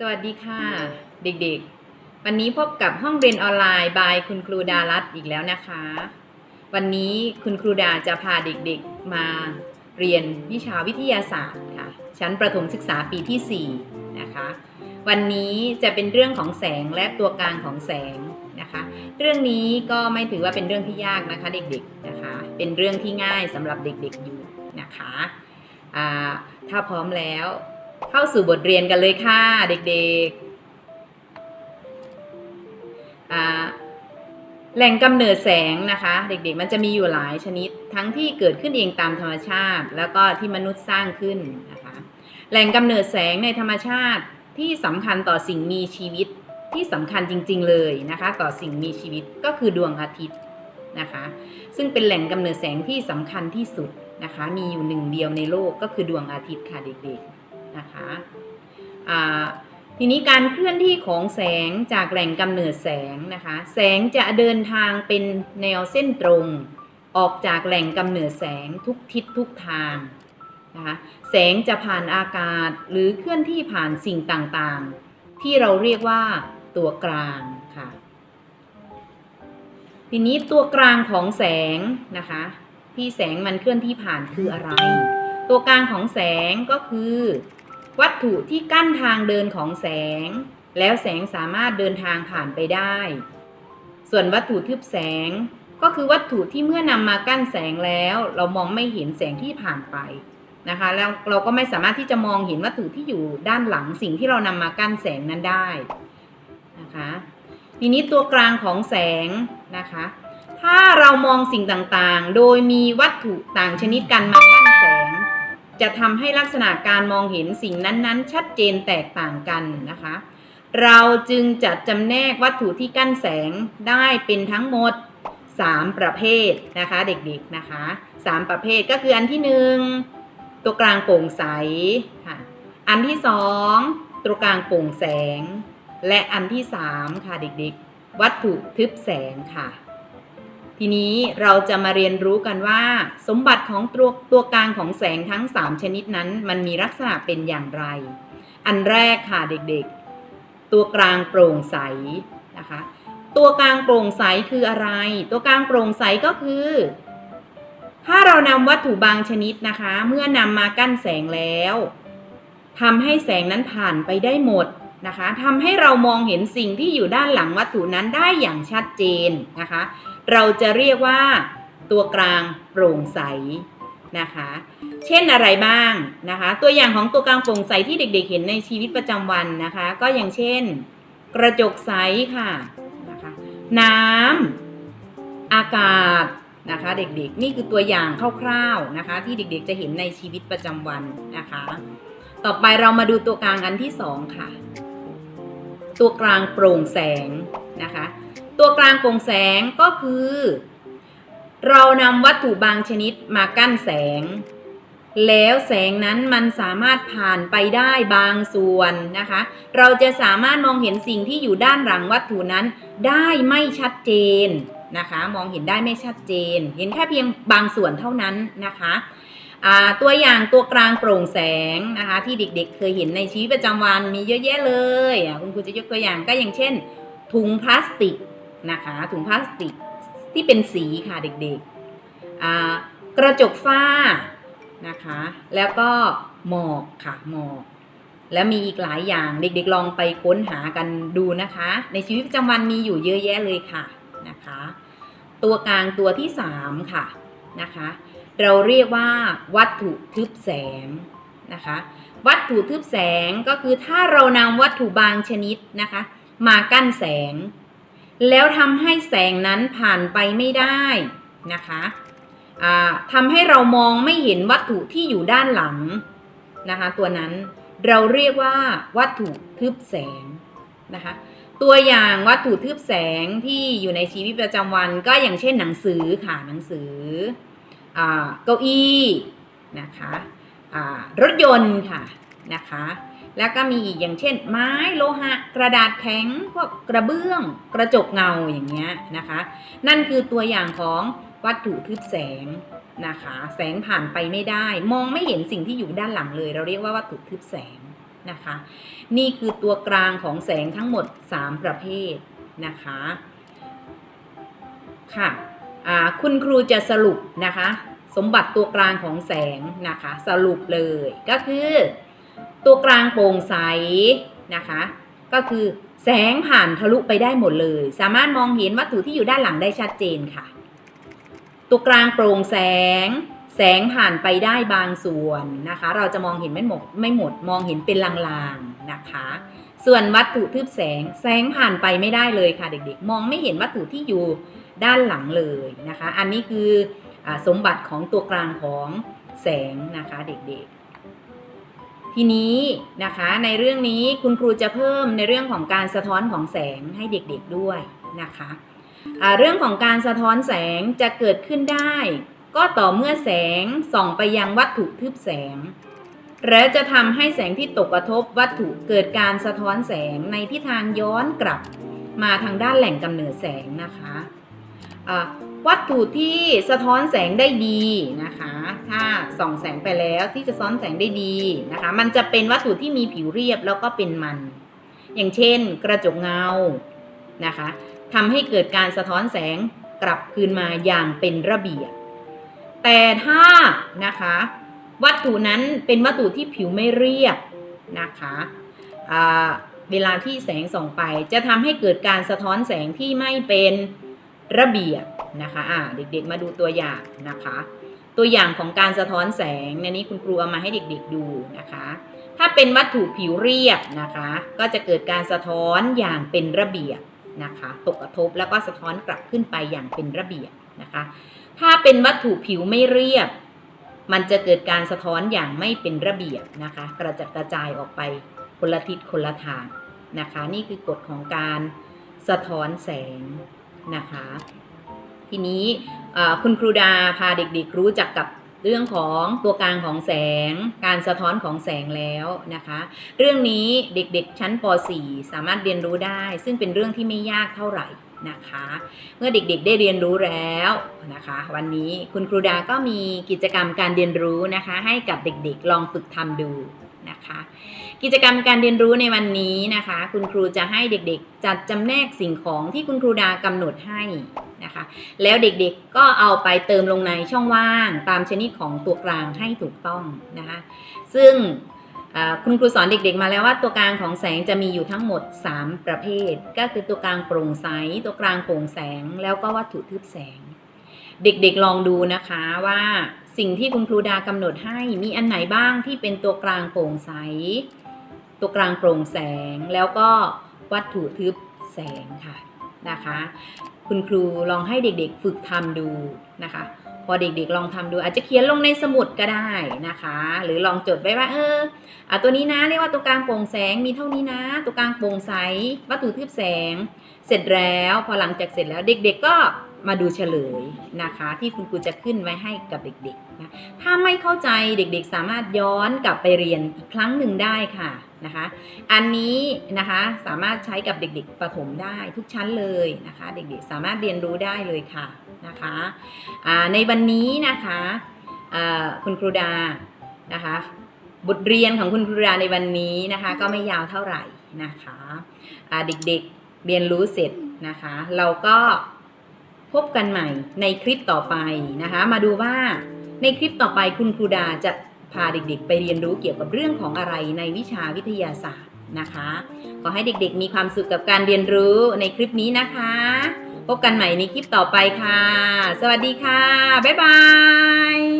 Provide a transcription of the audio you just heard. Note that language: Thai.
สวัสดีค่ะ เด็กๆ วันนี้พบกับห้องเรียนออนไลน์บายคุณครูดารัตอีกแล้วนะคะ วันนี้คุณครูดาจะพาเด็กๆมาเรียนวิชาวิทยาศาสตร์ค่ะ ชั้นประถมศึกษาปีที่ 4 นะคะ วันนี้จะเป็นเรื่องของแสงและตัวกลางของแสงนะคะ เรื่องนี้ก็ไม่ถือว่าเป็นเรื่องที่ยากนะคะเด็กๆนะคะ เป็นเรื่องที่ง่ายสำหรับเด็กๆอยู่นะคะถ้าพร้อมแล้ว เข้าสู่บทเรียนกันเลยค่ะเด็กๆแหล่งกำเนิดแสงนะคะ เด็กๆ มันจะมีอยู่หลายชนิดทั้งที่เกิดขึ้นเองตามธรรมชาติ แล้วก็ที่มนุษย์สร้างขึ้นนะคะ แหล่งกำเนิดแสงในธรรมชาติที่สำคัญต่อสิ่งมีชีวิตที่สำคัญจริง ๆ เลยนะคะ ต่อสิ่งมีชีวิตก็คือดวงอาทิตย์นะคะ ซึ่งเป็นแหล่งกำเนิดแสงที่สำคัญที่สุดนะคะ มีอยู่หนึ่งเดียวในโลกก็คือดวงอาทิตย์ค่ะเด็กๆ นะคะทีนี้การเคลื่อนที่ของแสงจากแหล่งกำเนิดแสงนะคะ แสงจะเดินทางเป็นแนวเส้นตรง ออกจากแหล่งกำเนิดแสงทุกทิศทุกทางนะคะแสงจะผ่านอากาศหรือเคลื่อนที่ผ่านสิ่งต่างๆ ที่เราเรียกว่าตัวกลางค่ะ ทีนี้ตัวกลางของแสงนะคะ ที่แสงมันเคลื่อนที่ผ่านคืออะไร ตัวกลางของแสงก็คือ วัตถุที่กั้นทางเดินของแสง แล้วแสงสามารถเดินทางผ่านไปได้ ส่วนวัตถุทึบแสงก็คือวัตถุที่เมื่อนำมากั้นแสงแล้ว เรามองไม่เห็นแสงที่ผ่านไปนะคะแล้วเราก็ไม่สามารถที่จะมองเห็นวัตถุที่อยู่ด้านหลังสิ่งที่เรานำมากั้นแสงนั้นได้นะคะทีนี้ตัวกลางของแสงนะคะ ถ้าเรามองสิ่งต่างๆ โดยมีวัตถุต่างชนิดกันมากั้นแสง จะทำให้ลักษณะการมองเห็นสิ่งนั้นๆ ชัดเจนแตกต่างกันนะคะ เราจึงจัดจำแนกวัตถุที่กั้นแสงได้เป็นทั้งหมด 3 ประเภทนะคะเด็กๆนะคะ 3 ประเภทก็คืออันที่ 1 ตัวกลางโปร่งใสค่ะ อันที่ 2 ตัวกลางโปร่งแสง และอันที่ 3 ค่ะเด็กๆ วัตถุทึบแสงค่ะ ทีนี้เราจะมาเรียนรู้กันว่า สมบัติของตัวตัวกลางของแสงทั้ง 3 ชนิดนั้น มันมีลักษณะเป็นอย่างไร อันแรกค่ะเด็กๆ ตัวกลางโปร่งใสนะคะ ตัวกลางโปร่งใสคืออะไร ตัวกลางโปร่งใสก็คือ ถ้าเรานำวัตถุบางชนิดนะคะ เมื่อนำมากั้นแสงแล้วทำให้แสงนั้นผ่านไปได้หมด นะคะทำให้เรามองเห็นสิ่งที่อยู่ด้านหลังวัตถุนั้นได้อย่างชัดเจนนะคะ เราจะเรียกว่าตัวกลางโปร่งใสนะคะ เช่นอะไรบ้างนะคะ ตัวอย่างของตัวกลางโปร่งใสที่เด็กๆ เห็นในชีวิตประจำวันนะคะ ก็อย่างเช่น กระจกใสค่ะนะคะน้ำอากาศนะคะ เด็กๆ นี่คือตัวอย่างคร่าวๆนะคะ ที่เด็กๆ จะเห็นในชีวิตประจำวันนะคะ ต่อไปเรามาดูตัวกลางอันที่สองค่ะ ตัวกลางโปร่งแสงนะคะ ตัวกลางโปร่งแสงก็คือ เรานำวัตถุบางชนิดมากั้นแสง แล้วแสงนั้นมันสามารถผ่านไปได้บางส่วนนะคะ เราจะสามารถมองเห็นสิ่งที่อยู่ด้านหลังวัตถุนั้นได้ไม่ชัดเจนนะคะ มองเห็นได้ไม่ชัดเจน เห็นแค่เพียงบางส่วนเท่านั้นนะคะ ตัวอย่างตัวกลางโปร่งแสงนะคะที่เด็กๆ เคยเห็นในชีวิตประจำวันมีเยอะแยะเลยคุณครูจะยกตัวอย่างก็อย่างเช่น ถุงพลาสติกนะคะถุงพลาสติกที่เป็นสีค่ะเด็กๆกระจกฝ้านะคะแล้วก็หมอกค่ะหมอก แล้วมีอีกหลายอย่างเด็กๆลองไปค้นหากันดูนะคะ ในชีวิตประจำวันมีอยู่เยอะแยะเลยค่ะนะคะ ตัวกลางตัวที่สามค่ะนะคะ เราเรียกว่าวัตถุทึบแสงนะคะ วัตถุทึบแสงก็คือถ้าเรานำวัตถุบางชนิดนะคะ มากั้นแสง แล้วทำให้แสงนั้นผ่านไปไม่ได้นะคะทำให้เรามองไม่เห็นวัตถุที่อยู่ด้านหลังนะคะตัวนั้นเราเรียกว่าวัตถุทึบแสงนะคะตัวอย่างวัตถุทึบแสงที่อยู่ในชีวิตประจำวันก็อย่างเช่นหนังสือค่ะหนังสือ เก้าอี้นะคะรถยนต์ค่ะนะคะแล้วก็มีอีกอย่างเช่น ไม้โลหะ กระดาษแข็งพวกกระเบื้อง กระจกเงาอย่างเงี้ยนะคะ นั่นคือตัวอย่างของวัตถุทึบแสงนะคะ แสงผ่านไปไม่ได้ มองไม่เห็นสิ่งที่อยู่ด้านหลังเลย เราเรียกว่าวัตถุทึบแสงนะคะ นี่คือตัวกลางของแสงทั้งหมด 3 ประเภทนะคะค่ะ คุณครูจะสรุปนะคะ สมบัติตัวกลางของแสงนะคะ สรุปเลยก็คือ ตัวกลางโปร่งใสนะคะ ก็คือแสงผ่านทะลุไปได้หมดเลย สามารถมองเห็นวัตถุที่อยู่ด้านหลังได้ชัดเจนค่ะ ตัวกลางโปร่งแสง แสงผ่านไปได้บางส่วนนะคะ เราจะมองเห็นไม่หมดไม่หมดมองเห็นเป็นลางๆนะคะ ส่วนวัตถุทึบแสง แสงผ่านไปไม่ได้เลยค่ะเด็กๆ มองไม่เห็นวัตถุที่อยู่ ด้านหลังเลยนะคะ อันนี้คืออสมบัติของตัวกลางของแสงนะคะเด็กๆ ทีนี้นะคะในเรื่องนี้คุณครูจะเพิ่มในเรื่องของการสะท้อนของแสงให้เด็กๆด้วยนะคะเรื่องของการสะท้อนแสงจะเกิดขึ้นได้ ก็ต่อเมื่อแสงส่องไปยังวัตถุทึบแสงและจะทำให้แสงที่ตกกระทบวัตถุเกิดการสะท้อนแสงในทิศทางย้อนกลับ มาทางด้านแหล่งกำเนิดแสงนะคะ วัตถุที่สะท้อนแสงได้ดีนะคะ ถ้าส่องแสงไปแล้วที่จะซ้อนแสงได้ดีนะคะ มันจะเป็นวัตถุที่มีผิวเรียบแล้วก็เป็นมัน อย่างเช่น กระจกเงานะคะทำให้เกิดการสะท้อนแสงกลับคืนมาอย่างเป็นระเบียบ แต่ถ้านะคะ วัตถุนั้นเป็นวัตถุที่ผิวไม่เรียบนะคะเวลาที่แสงส่องไปจะทำให้เกิดการสะท้อนแสงที่ไม่เป็น ระเบียบนะคะอ่าเด็กๆมาดูตัวอย่างนะคะ ตัวอย่างของการสะท้อนแสงในนี้คุณครูเอามาให้เด็กๆดูนะคะ ถ้าเป็นวัตถุผิวเรียบนะคะ ก็จะเกิดการสะท้อนอย่างเป็นระเบียบนะคะตกกระทบแล้วก็สะท้อนกลับขึ้นไปอย่างเป็นระเบียบนะคะ ถ้าเป็นวัตถุผิวไม่เรียบ มันจะเกิดการสะท้อนอย่างไม่เป็นระเบียบนะคะ กระจัดกระจายออกไปคนละทิศคนละทางนะคะ นี่คือกฎของการสะท้อนแสง นะคะ ทีนี้คุณครูดาพาเด็กๆรู้จักกับเรื่องของตัวกลางของแสง การสะท้อนของแสงแล้วนะคะ เรื่องนี้เด็กๆชั้นป .4 สามารถเรียนรู้ได้ ซึ่งเป็นเรื่องที่ไม่ยากเท่าไหร่นะคะ เมื่อเด็กๆได้เรียนรู้แล้วนะคะ วันนี้คุณครูดาก็มีกิจกรรมการเรียนรู้นะคะ ให้กับเด็กๆลองฝึกทำดู นะคะ กิจกรรมการเรียนรู้ในวันนี้นะคะ คุณครูจะให้เด็กๆ จัดจำแนกสิ่งของที่คุณครูดากำหนดให้นะคะ แล้วเด็กๆก็เอาไปเติมลงในช่องว่างตามชนิดของตัวกลางให้ถูกต้องนะคะ ซึ่งคุณครูสอนเด็กๆมาแล้วว่าตัวกลางของแสงจะมีอยู่ทั้งหมด 3 ประเภท ก็คือตัวกลางโปร่งใส ตัวกลางโปร่งแสง แล้วก็วัตถุทึบแสง เด็กๆลองดูนะคะว่า สิ่งที่คุณครูดากำหนดให้มีอันไหนบ้างที่เป็นตัวกลางโปร่งใส ตัวกลางโปร่งแสง แล้วก็วัตถุทึบแสงค่ะนะคะ คุณครูลองให้เด็กๆฝึกทำดูนะคะ พอเด็กๆลองทำดูอาจจะเขียนลงในสมุดก็ได้นะคะ หรือลองจดไว้ว่าเอออะตัวนี้นะเรียกว่าตัวกลางโปร่งแสงมีเท่านี้นะ ตัวกลางโปร่งใส วัตถุทึบแสง เสร็จแล้วพอหลังจากเสร็จแล้วเด็ก ๆก็ มาดูเฉลยนะคะ ที่คุณครูจะขึ้นไว้ให้กับเด็กๆนะถ้าไม่เข้าใจเด็กๆ สามารถย้อนกลับไปเรียนอีกครั้งหนึ่งได้ค่ะนะคะ อันนี้นะคะสามารถใช้กับเด็กๆประถมได้ทุกชั้นเลยนะคะ เด็กๆสามารถเรียนรู้ได้เลยค่ะนะคะในวันนี้นะคะคุณครูดานะคะบทเรียนของคุณครูดาในวันนี้นะคะ ก็ไม่ยาวเท่าไหร่นะคะอ่าเด็กๆเรียนรู้เสร็จนะคะ เราก็ พบกันใหม่ในคลิปต่อไปนะคะ มาดูว่าในคลิปต่อไปคุณครูดาจะพาเด็กๆ ไปเรียนรู้เกี่ยวกับเรื่องของอะไรในวิชาวิทยาศาสตร์นะคะ ขอให้เด็กๆ มีความสุขกับการเรียนรู้ในคลิปนี้นะคะ พบกันใหม่ในคลิปต่อไปค่ะ สวัสดีค่ะ บ๊ายบาย